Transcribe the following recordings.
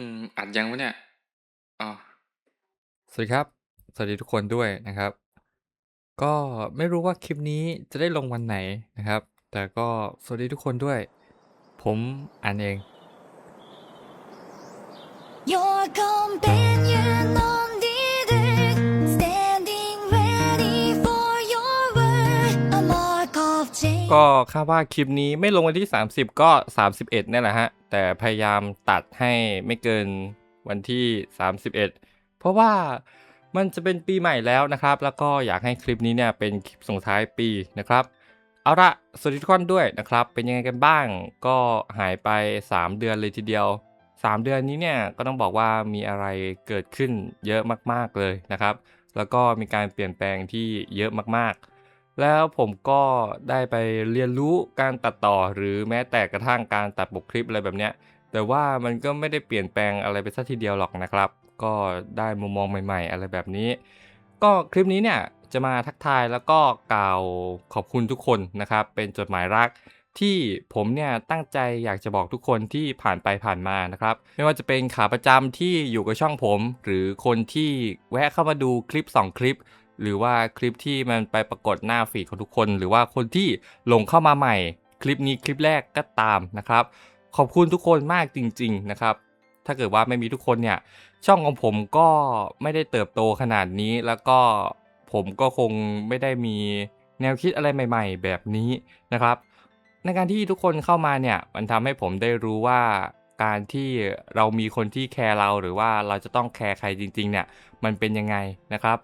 อืม อัดยังวะเนี่ย อ๋อ สวัสดีครับ สวัสดีทุกคนด้วยนะครับ ก็ไม่รู้ว่าคลิปนี้จะได้ลงวันไหนนะครับ แต่ก็สวัสดีทุกคนด้วย ผมอ่านเอง Your companion on ก็คาดว่าคลิปนี้ไม่ลงวันที่ 30 ก็ 31เนี่ยแหละฮะ แต่พยายามตัดให้ไม่เกินวันที่ 31 เพราะว่ามันจะเป็นปีใหม่แล้วนะครับ แล้วก็อยากให้คลิปนี้เนี่ยเป็นคลิปส่งท้ายปีนะครับ เอาละสวัสดีทุกคนด้วยนะครับ เป็นยังไงกันบ้าง ก็หายไป 3 เดือนเลยทีเดียว 3 เดือนนี้เนี่ยก็ต้องบอกว่ามีอะไรเกิดขึ้นเยอะมากๆเลยนะครับ แล้วก็มีการเปลี่ยนแปลงที่เยอะมากๆ แล้วผมก็ได้ไปเรียนรู้การตัดต่อหรือแม้แต่กระทั่งการตัดบทคลิปอะไรแบบเนี้ย แต่ว่ามันก็ไม่ได้เปลี่ยนแปลงอะไรไปสักทีเดียวหรอกนะครับ ก็ได้มุมมองใหม่ ๆ อะไรแบบนี้ ก็คลิปนี้เนี่ยจะมาทักทายแล้วก็กล่าวขอบคุณทุกคนนะครับ เป็นจดหมายรักที่ผมเนี่ยตั้งใจอยากจะบอกทุกคนที่ผ่านไปผ่านมานะครับ ไม่ว่าจะเป็นขาประจำที่อยู่กับช่องผม หรือคนที่แวะเข้ามาดูคลิป 2 คลิป หรือว่าคลิปที่มันไปปรากฏหน้าฟีดของทุกคน หรือว่าคนที่หลงเข้ามาใหม่ คลิปนี้คลิปแรกก็ตามนะครับ ขอบคุณทุกคนมากจริง ๆนะครับ ถ้าเกิดว่าไม่มีทุกคนเนี่ย ช่องของผมก็ไม่ได้เติบโตขนาดนี้แล้วก็ผมก็คงไม่ได้มีแนวคิดอะไรใหม่ ๆ แบบนี้นะครับ ในการที่ทุกคนเข้ามาเนี่ย มันทำให้ผมได้รู้ว่าการที่เรามีคนที่แคร์เราหรือว่าเราจะต้องแคร์ใครจริง ๆ เนี่ย มันเป็นยังไงนะครับ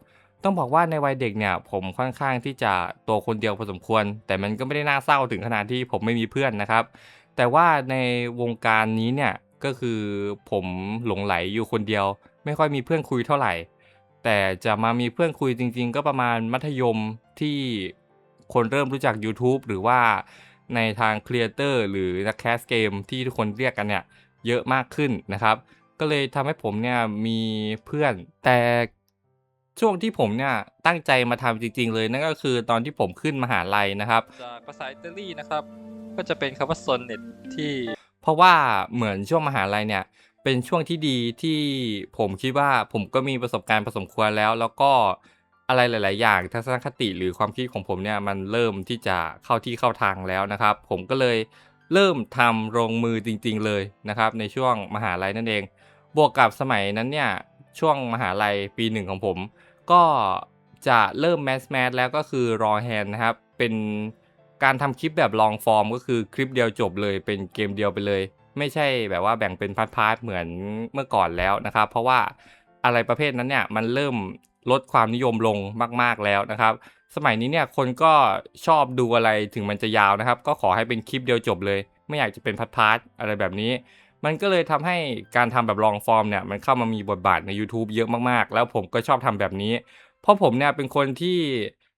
ต้องบอกว่าในวัยเด็กเนี่ยผมค่อนข้างที่จะตัวคนเดียวพอสมควร แต่มันก็ไม่ได้น่าเศร้าถึงขนาดที่ผมไม่มีเพื่อนนะครับ แต่ว่าในวงการนี้เนี่ยก็คือผมหลงไหลอยู่คนเดียว ไม่ค่อยมีเพื่อนคุยเท่าไหร่ แต่จะมามีเพื่อนคุยจริง ๆ ก็ประมาณมัธยมที่คนเริ่มรู้จัก YouTube หรือว่าในทางครีเอเตอร์หรือนักแคสเกมที่ทุกคนเรียกกันเนี่ยเยอะมากขึ้นนะครับ ก็เลยทำให้ผมเนี่ยมีเพื่อน แต่ ช่วงที่ผมเนี่ยตั้งใจมาทำจริง ๆ เลยนั่นก็คือตอนที่ผมขึ้นมหาลัยนะครับ จากภาษาอิตาลีนะครับ ก็จะเป็นคำว่า sonnet ที่ เพราะว่าเหมือนช่วงมหาลัยเนี่ย เป็นช่วงที่ดีที่ผมคิดว่าผมก็มีประสบการณ์พอสมควรแล้ว แล้วก็อะไรหลาย ๆ อย่างทัศนคติหรือความคิดของผมเนี่ยมันเริ่มที่จะเข้าที่เข้าทางแล้วนะครับ ผมก็เลยเริ่มทำลงมือจริง ๆ เลยนะครับ ในช่วงมหาลัยนั่นเอง บวกกับสมัยนั้นเนี่ยช่วงมหาลัยปีหนึ่งของผม ก็จะเริ่มแมสแมสแล้วก็คือรอแฮนนะครับ เป็นการทำคลิปแบบลองฟอร์มก็คือคลิปเดียวจบเลยเป็นเกมเดียวไปเลย ไม่ใช่แบบว่าแบ่งเป็นพาร์ทๆเหมือนเมื่อก่อนแล้วนะครับ เพราะว่าอะไรประเภทนั้นเนี่ยมันเริ่มลดความนิยมลงมาก ๆแล้วนะครับ สมัยนี้เนี่ยคนก็ชอบดูอะไรถึงมันจะยาวนะครับ ก็ขอให้เป็นคลิปเดียวจบเลย ไม่อยากจะเป็นพาร์ทๆอะไรแบบนี้ มันก็เลยทำให้การทำแบบลองฟอร์มเนี่ยมันเข้ามามีบทบาทใน YouTube เยอะมากๆ แล้วผมก็ชอบทำแบบนี้ เพราะผมเนี่ยเป็นคนที่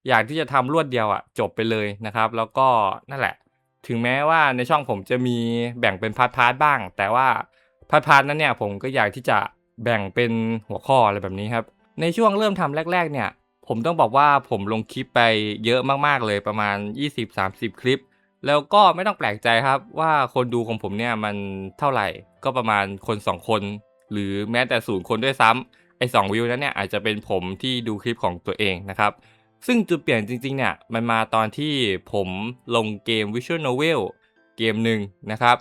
อยากที่จะทำรวดเดียวอะจบไปเลยนะครับ แล้วก็นั่นแหละ ถึงแม้ว่าในช่องผมจะมีแบ่งเป็นพาร์ทพาร์ทบ้าง แต่ว่าพาร์ทพาร์ทนั้นเนี่ยผมก็อยากที่จะแบ่งเป็นหัวข้ออะไรแบบนี้ครับ ในช่วงเริ่มทำแรก ๆ เนี่ย ผมต้องบอกว่าผมลงคลิปไปเยอะมากๆเลยประมาณ 20-30 คลิป แล้วก็ไม่ต้องแปลกใจครับว่าคนดูของผมเนี่ยมันเท่าไหร่ก็ประมาณคน 2 คน หรือแม้แต่ศูนย์คนด้วยซ้ำไอ้สวิวนั้นเนี่ยอาจจะเป็นผมที่ดูคลิปของตัวเองนะครับ ซึ่งจุดเปลี่ยนจริงๆเนี่ยมันมาตอนที่ผมลงเกม Visual Novel เกมหนึ่งนะครับ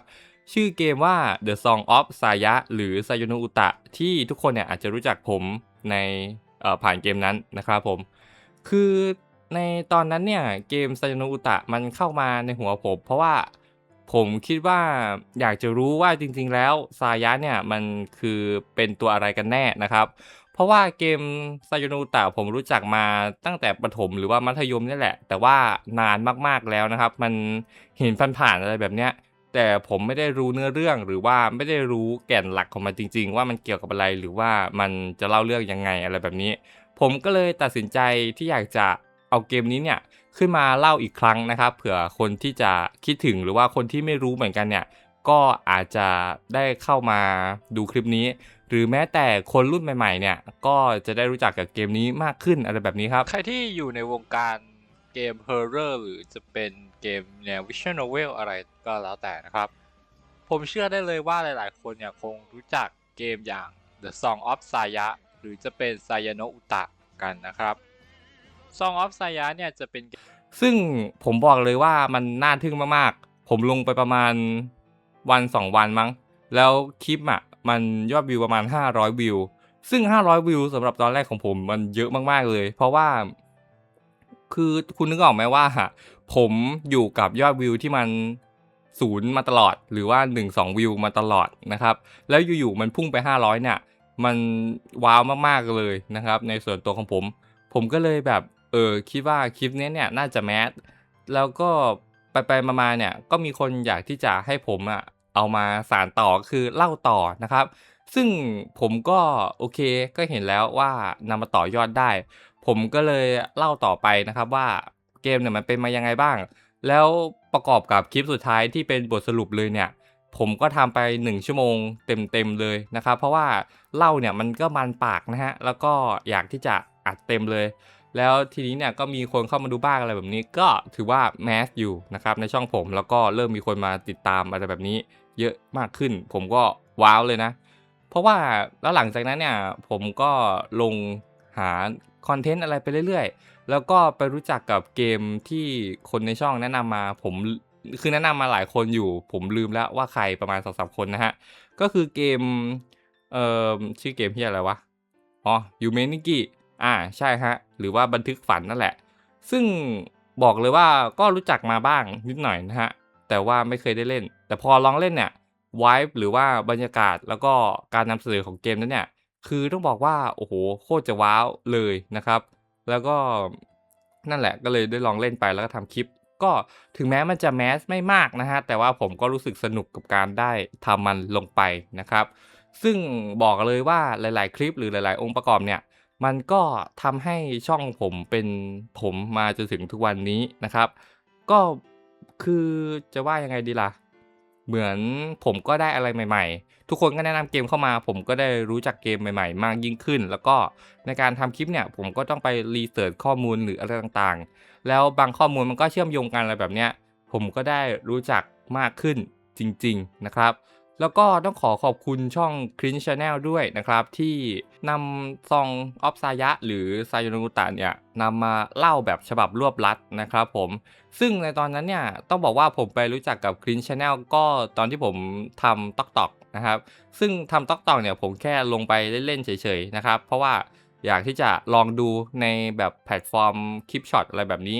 ชื่อเกมว่า The Song of Saya หรือ Sayano Uta ที่ทุกคนเนี่ยอาจจะรู้จักผมในผ่านเกมนั้นนะครับผม คือ ในตอนนั้นเนี่ยเกม Sayano Uta มันเข้ามาในหัวผมเพราะว่าผมคิดว่าอยากจะรู้ว่าจริงๆแล้วซายะเนี่ยมันคือเป็นตัวอะไรกันแน่นะครับ เพราะว่าเกมไซโยนูตะผมรู้จักมาตั้งแต่ประถมหรือว่ามัธยมนี่แหละ แต่ว่านานมากๆแล้วนะครับ มันเห็นผ่านๆอะไรแบบเนี้ยแต่ผมไม่ได้รู้เนื้อเรื่องหรือว่าไม่ได้รู้แก่นหลักของมันจริง ๆ ว่ามันเกี่ยวกับอะไรหรือว่ามันจะเล่าเรื่องยังไงอะไรแบบนี้ ผมก็เลยตัดสินใจที่อยากจะ เอาเกมนี้เนี่ยขึ้นมาเล่าอีกครั้งนะครับ เผื่อคนที่จะคิดถึงหรือว่าคนที่ไม่รู้เหมือนกันเนี่ยก็อาจจะได้เข้ามาดูคลิปนี้ หรือแม้แต่คนรุ่นใหม่ ๆ เนี่ย ก็จะได้รู้จักกับเกมนี้มากขึ้นอะไรแบบนี้ครับ ใครที่อยู่ในวงการเกม Horror หรือจะเป็นเกมแนว Visual Novel อะไรก็แล้วแต่นะครับ ผมเชื่อได้เลยว่าหลายๆ คนเนี่ยคงรู้จักเกมอย่าง The Song of Saya หรือจะเป็น Sayano Uta กันนะครับ Song of Saya เนี่ยจะเป็น ซึ่งผมบอกเลยว่ามันน่าทึ่งมากๆ ผมลงไปประมาณวันสองวันมั้ง แล้วคลิปอะมันยอดวิวประมาณ 500 วิว ซึ่ง 500 วิวสำหรับตอนแรกของผมมันเยอะมากๆเลย เพราะว่า คือคุณนึกออกไหมว่า ผมอยู่กับยอดวิวที่มันศูนย์มาตลอด หรือว่า 1 2 วิวมาตลอดนะครับ แล้วอยู่ๆมันพุ่งไป 500 เนี่ย มันว้าวมากๆเลยนะครับ ในส่วนตัวของผม ผมก็เลยแบบ เออคิดว่าคลิปนี้เนี่ยน่าจะแมสแล้วก็ไปไปๆมาๆเนี่ยก็มีคนอยากที่จะให้ผมอะเอามาสานต่อคือเล่าต่อนะครับ ซึ่งผมก็โอเคก็เห็นแล้วว่านำมาต่อยอดได้ ผมก็เลยเล่าต่อไปนะครับว่าเกมเนี่ยมันเป็นมายังไงบ้าง แล้วประกอบกับคลิปสุดท้ายที่เป็นบทสรุปเลยเนี่ยผมก็ทำไป 1 ชั่วโมงเต็มๆเลยนะครับ เพราะว่าเล่าเนี่ยมันก็มันปากนะฮะ แล้วก็อยากที่จะอัดเต็มเลย แล้วทีนี้เนี่ยก็มีคนเข้ามาดูบ้างอะไรแบบนี้ ก็ถือว่าแมสอยู่นะครับในช่องผมแล้วก็เริ่มมีคนมาติดตามอะไรแบบนี้ เยอะมากขึ้น ผมก็ว้าวเลยนะ เพราะว่าแล้วหลังจากนั้นเนี่ยผมก็ลงหาคอนเทนต์อะไรไปเรื่อยๆ แล้วก็ไปรู้จักกับเกมที่คนในช่องแนะนำมาผมคือแนะนำมาหลายคนอยู่ ผมลืมแล้วว่าใครประมาณสองสามคนนะฮะ ก็คือเกมเอ่อชื่อเกมที่อะไรวะ อ๋อยูเมนิกิ อ่าใช่ฮะหรือว่าบันทึกฝันนั่นแหละ ซึ่งบอกเลยว่าก็รู้จักมาบ้างนิดหน่อยนะฮะแต่ว่าไม่เคยได้เล่น แต่พอลองเล่นเนี่ยวายหรือว่าบรรยากาศแล้วก็การนำเสนอของเกมนั้นเนี่ยคือต้องบอกว่าโอ้โหโคตรจะว้าวเลยนะครับ แล้วก็นั่นแหละก็เลยได้ลองเล่นไปแล้วก็ทำคลิป ก็ถึงแม้มันจะแมสไม่มากนะฮะแต่ว่าผมก็รู้สึกสนุกกับการได้ทำมันลงไปนะครับ ซึ่งบอกเลยว่าหลาย ๆ คลิปหรือหลาย ๆ องค์ประกอบเนี่ย มันก็ทำให้ช่องผมเป็นผมมาจนถึงทุกวันนี้นะครับ ก็คือจะว่ายังไงดีล่ะ เหมือนผมก็ได้อะไรใหม่ ๆ ทุกคนก็แนะนำเกมเข้ามา ผมก็ได้รู้จักเกมใหม่ ๆ มากยิ่งขึ้น แล้วก็ในการทำคลิปเนี่ย ผมก็ต้องไปรีเสิร์ชข้อมูลหรืออะไรต่างๆ แล้วบางข้อมูลมันก็เชื่อมโยงกันอะไรแบบเนี้ย ผมก็ได้รู้จักมากขึ้นจริง ๆ นะครับ แล้วก็ต้องขอขอบคุณช่อง Clean Channel ด้วยนะครับ ที่นำซองออฟซายะ หรือไซโยนุตะเนี่ยนำมาเล่าแบบฉบับรวบลัดนะครับผม ซึ่งในตอนนั้นเนี่ย ต้องบอกว่าผมไปรู้จักกับ Clean Channel ก็ตอนที่ผมทำตอกตอกนะครับ ซึ่งทำตอกตอกเนี่ยผมแค่ลงไปเล่นๆเฉยๆนะครับ เพราะว่าอยากที่จะลองดูในแบบแพลตฟอร์มคลิปช็อตอะไรแบบนี้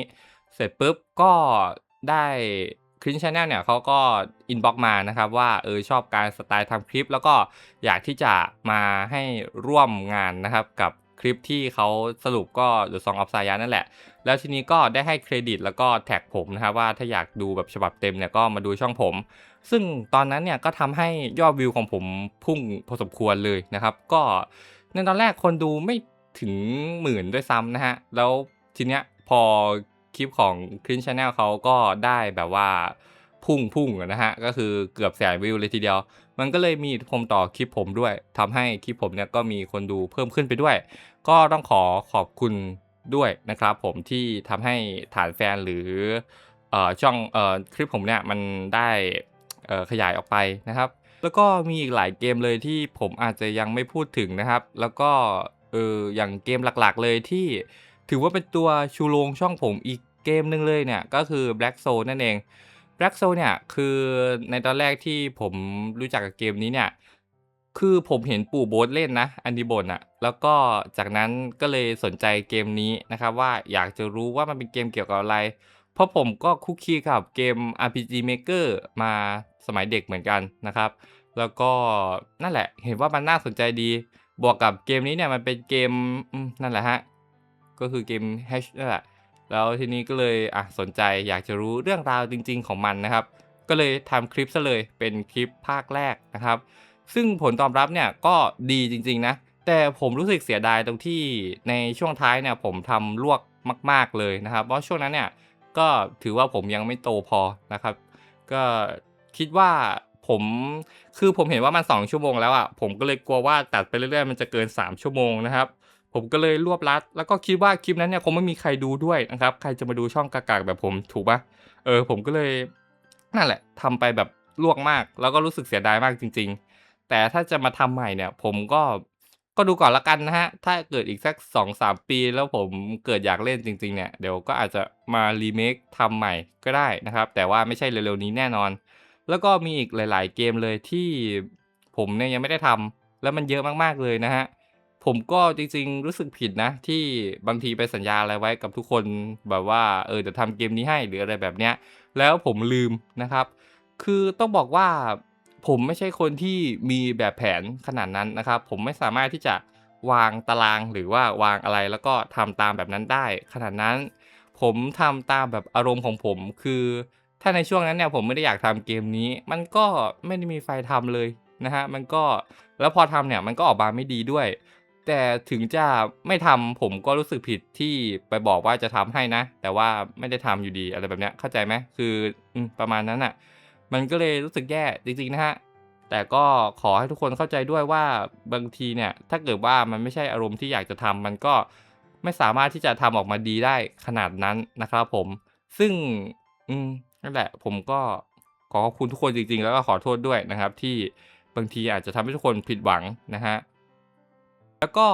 เสร็จปุ๊บก็ได้ คลินชาแนลเนี่ยเขาก็อินบ็อกมานะครับว่าเออชอบการสไตล์ทำคลิป แล้วก็อยากที่จะมาให้ร่วมงานนะครับกับคลิปที่เขาสรุปก็ The Song of Saya นั่นแหละ แล้วทีนี้ก็ได้ให้เครดิตแล้วก็แท็กผมนะครับว่าถ้าอยากดูแบบฉบับเต็มเนี่ยก็มาดูช่องผม ซึ่งตอนนั้นเนี่ยก็ทำให้ยอดวิวของผมพุ่งพอสมควรเลยนะครับ ก็ในตอนแรกคนดูไม่ถึงหมื่นด้วยซ้ำนะฮะ แล้วทีเนี้ยพอ คลิปของ Clean Channel เขาก็ได้แบบว่าพุ่งพุ่งนะฮะ ก็คือเกือบแสนวิวเลยทีเดียว มันก็เลยมีทธิพลต่อคลิปผมด้วยทำให้คลิปผมเนี่ยก็มีคนดูเพิ่มขึ้นไปด้วย ก็ต้องขอขอบคุณด้วยนะครับผมที่ทำให้ฐานแฟนหรือเอ่อช่องเอ่อคลิปผมเนี่ยมันได้ขยายออกไปนะครับ แล้วก็มีอีกหลายเกมเลยที่ผมอาจจะยังไม่พูดถึงนะครับ แล้วก็เอออย่างเกมหลักๆเลยที่ถือว่าเป็นตัวชูโรงช่องผมอีก เกมหนึ่งเลยเนี่ยก็คือ Black Soul นั่นเอง Black Soul เนี่ยคือในตอนแรกที่ผมรู้จักกับเกมนี้เนี่ยคือผมเห็นปู่โบ๊ทเล่นนะอันดีบนอะแล้วก็จากนั้นก็เลยสนใจเกมนี้นะครับว่าอยากจะรู้ว่ามันเป็นเกมเกี่ยวกับอะไร เพราะผมก็คุกคีกับเกม RPG Maker มาสมัยเด็กเหมือนกันนะครับ แล้วก็นั่นแหละเห็นว่ามันน่าสนใจดี บวกกับเกมนี้เนี่ยมันเป็นเกมอืมนั่นแหละฮะก็คือเกม H นั่นแหละ แล้วทีนี้ก็เลยอะสนใจอยากจะรู้เรื่องราวจริง ๆ ของมันนะครับ ก็เลยทำคลิปซะเลยเป็นคลิปภาคแรกนะครับ ซึ่งผลตอบรับเนี่ยก็ดีจริง ๆ นะ แต่ผมรู้สึกเสียดายตรงที่ในช่วงท้ายเนี่ยผมทำลวกมาก ๆเลยนะครับ เพราะช่วงนั้นเนี่ยก็ถือว่าผมยังไม่โตพอนะครับ ก็คิดว่าผมคือผมเห็นว่ามัน 2 ชั่วโมงแล้วอะผมก็เลยกลัวว่าตัดไปเรื่อยๆมันจะเกิน 3 ชั่วโมงนะครับ ผมก็เลยรวบรัด แล้วก็คิดว่าคลิปนั้นเนี่ยคงไม่มีใครดูด้วยนะครับ ใครจะมาดูช่องกากๆแบบผมถูกปะเออผมก็เลยนั่นแหละทำไปแบบลวกมาก แล้วก็รู้สึกเสียดายมากจริง ๆ แต่ถ้าจะมาทำใหม่เนี่ย ผมก็ก็ดูก่อนละกันนะฮะ ถ้าเกิดอีกสัก2-3ปี แล้วผมเกิดอยากเล่นจริง ๆ เนี่ย เดี๋ยวก็อาจจะมารีเมคทำใหม่ก็ได้นะครับ แต่ว่าไม่ใช่เร็วๆนี้แน่นอน แล้วก็มีอีกหลาย ๆ เกมเลยที่ผมเนี่ยยังไม่ได้ทำแล้วมันเยอะมากๆเลยนะฮะ ผมก็จริง ๆ รู้สึกผิดนะ ที่บางทีไปสัญญาอะไรไว้กับทุกคนแบบว่าเออจะทำเกมนี้ให้หรืออะไรแบบเนี้ย แล้วผมลืมนะครับ คือต้องบอกว่าผมไม่ใช่คนที่มีแบบแผนขนาดนั้นนะครับ ผมไม่สามารถที่จะวางตารางหรือว่าวางอะไรแล้วก็ทำตามแบบนั้นได้ ขนาดนั้น ผมทำตามแบบอารมณ์ของผมคือถ้าในช่วงนั้นเนี่ยผมไม่ได้อยากทำเกมนี้ มันก็ไม่ได้มีไฟทำเลยนะฮะ มันก็แล้วพอทำเนี่ยมันก็ออกมาไม่ดีด้วย แต่ถึงจะไม่ทำผมก็รู้สึกผิดที่ไปบอกว่าจะทำให้นะ แต่ว่าไม่ได้ทำอยู่ดีอะไรแบบเนี้ยเข้าใจไหมคืออประมาณนั้นอะ มันก็เลยรู้สึกแย่จริงๆนะฮะแต่ก็ขอให้ทุกคนเข้าใจด้วยว่าบางทีเนี่ย ถ้าเกิดว่ามันไม่ใช่อารมณ์ที่อยากจะทำมันก็ไม่สามารถที่จะทำออกมาดีได้ขนาดนั้นนะครับผม ซึ่งอืมนั่นแหละผมก็ขอขอบคุณทุกคนจริง ๆ แล้วก็ขอโทษด้วยนะครับ ที่บางทีอาจจะทำให้ทุกคนผิดหวังนะฮะ แล้วก็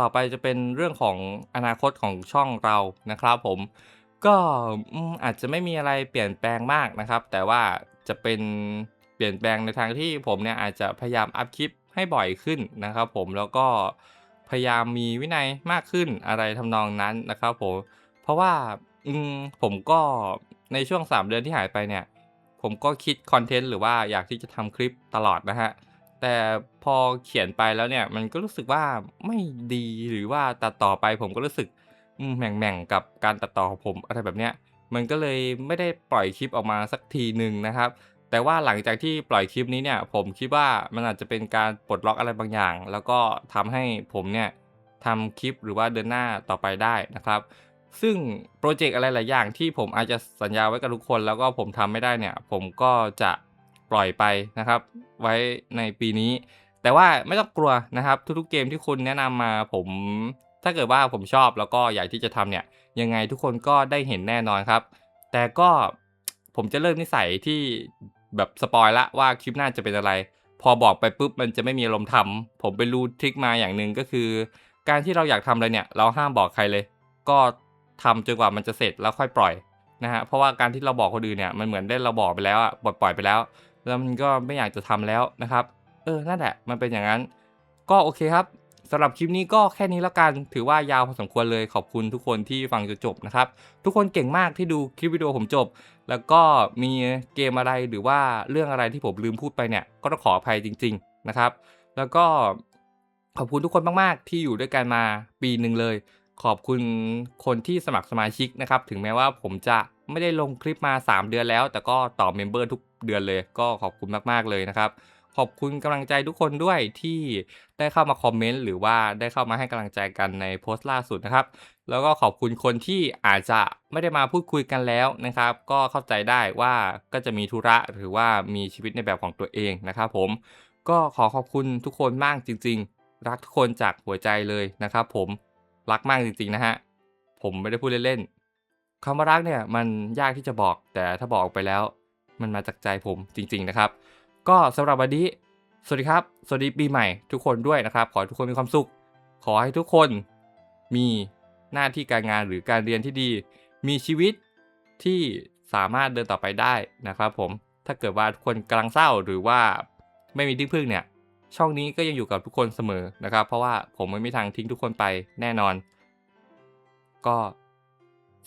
ต่อไปจะเป็นเรื่องของอนาคตของช่องเรานะครับผมก็อาจจะไม่มีอะไรเปลี่ยนแปลงมากนะครับ แต่ว่าจะเป็นเปลี่ยนแปลงในทางที่ผมเนี่ยอาจจะพยายามอัพคลิปให้บ่อยขึ้นนะครับผมแล้วก็พยายามมีวินัยมากขึ้นอะไรทำนองนั้นนะครับผมเพราะว่าผมก็ในช่วง 3 เดือนที่หายไปเนี่ย ผมก็คิดคอนเทนต์หรือว่าอยากที่จะทำคลิปตลอดนะฮะ แต่พอเขียนไปแล้วเนี่ยมันก็รู้สึกว่าไม่ดีหรือว่าตัดต่อไปผมก็รู้สึกอืมแหม่งๆกับการตัดต่อของผมอะไรแบบเนี้ยมันก็เลยไม่ได้ปล่อยคลิปออกมาสักทีหนึ่งนะครับ แต่ว่าหลังจากที่ปล่อยคลิปนี้เนี่ย ผมคิดว่ามันอาจจะเป็นการปลดล็อกอะไรบางอย่าง แล้วก็ทำให้ผมเนี่ยทำคลิปหรือว่าเดินหน้าต่อไปได้นะครับ ซึ่งโปรเจกต์อะไรหลายอย่างที่ผมอาจจะสัญญาไว้กับทุกคน แล้วก็ผมทำไม่ได้เนี่ย ผมก็จะ ปล่อยไปนะครับ ไว้ในปีนี้ แต่ว่าไม่ต้องกลัวนะครับ ทุกๆเกมที่คุณแนะนำมาผม ถ้าเกิดว่าผมชอบแล้วก็อยากที่จะทำเนี่ยยังไงทุกคนก็ได้เห็นแน่นอนครับ แต่ก็ผมจะเลิกนิสัยที่แบบสปอยละว่าคลิปหน้าจะเป็นอะไร พอบอกไปปุ๊บมันจะไม่มีอารมณ์ทำผมไปรู้ทริคมาอย่างหนึ่งก็คือ การที่เราอยากทำอะไรเนี่ย เราห้ามบอกใครเลย ก็ทำจนกว่ามันจะเสร็จแล้วค่อยปล่อยนะฮะเพราะว่าการที่เราบอกคนอื่นเนี่ยมันเหมือนได้เราบอกไปแล้วอะปล่อยปล่อยไปแล้ว แล้วมันก็ไม่อยากจะทำแล้วนะครับ เออนั่นแหละมันเป็นอย่างนั้น ก็โอเคครับสำหรับคลิปนี้ก็แค่นี้แล้วกัน ถือว่ายาวพอสมควรเลยขอบคุณทุกคนที่ฟังจนจบนะครับ ทุกคนเก่งมากที่ดูคลิปวิดีโอผมจบ แล้วก็มีเกมอะไรหรือว่าเรื่องอะไรที่ผมลืมพูดไปเนี่ย ก็ต้องขออภัยจริง ๆนะครับ แล้วก็ขอบคุณทุกคนมากๆ ที่อยู่ด้วยกันมาปีหนึ่งเลย ขอบคุณคนที่สมัครสมาชิกนะครับ ถึงแม้ว่าผมจะ ไม่ได้ลงคลิปมา 3 เดือนแล้ว แต่ก็ต่อเมมเบอร์ทุกเดือนเลยก็ขอบคุณมาก ๆ เลยนะครับ ขอบคุณกำลังใจทุกคนด้วยที่ได้เข้ามาคอมเมนต์หรือว่าได้เข้ามาให้กำลังใจกันในโพสต์ล่าสุดนะครับ แล้วก็ขอบคุณคนที่อาจจะไม่ได้มาพูดคุยกันแล้วนะครับ ก็เข้าใจได้ว่าก็จะมีธุระหรือว่ามีชีวิตในแบบของตัวเองนะครับผมก็ขอขอบคุณทุกคนมากจริง ๆ รักทุกคนจากหัวใจเลยนะครับ ผมรักมากจริงๆนะฮะผมไม่ได้พูดเล่นๆ คำว่ารักเนี่ยมันยากที่จะบอกแต่ถ้าบอกไปแล้ว มันมาจากใจผมจริง ๆนะครับ ก็สำหรับวันนี้สวัสดีครับ สวัสดีปีใหม่ทุกคนด้วยนะครับ ขอให้ทุกคนมีความสุข ขอให้ทุกคนมีหน้าที่การงานหรือการเรียนที่ดี มีชีวิตที่สามารถเดินต่อไปได้นะครับผมถ้าเกิดว่าทุกคนกำลังเศร้าหรือว่าไม่มีที่พึ่งเนี่ย ช่องนี้ก็ยังอยู่กับทุกคนเสมอนะครับ เพราะว่าผมไม่มีทางทิ้งทุกคนไปแน่นอน ก็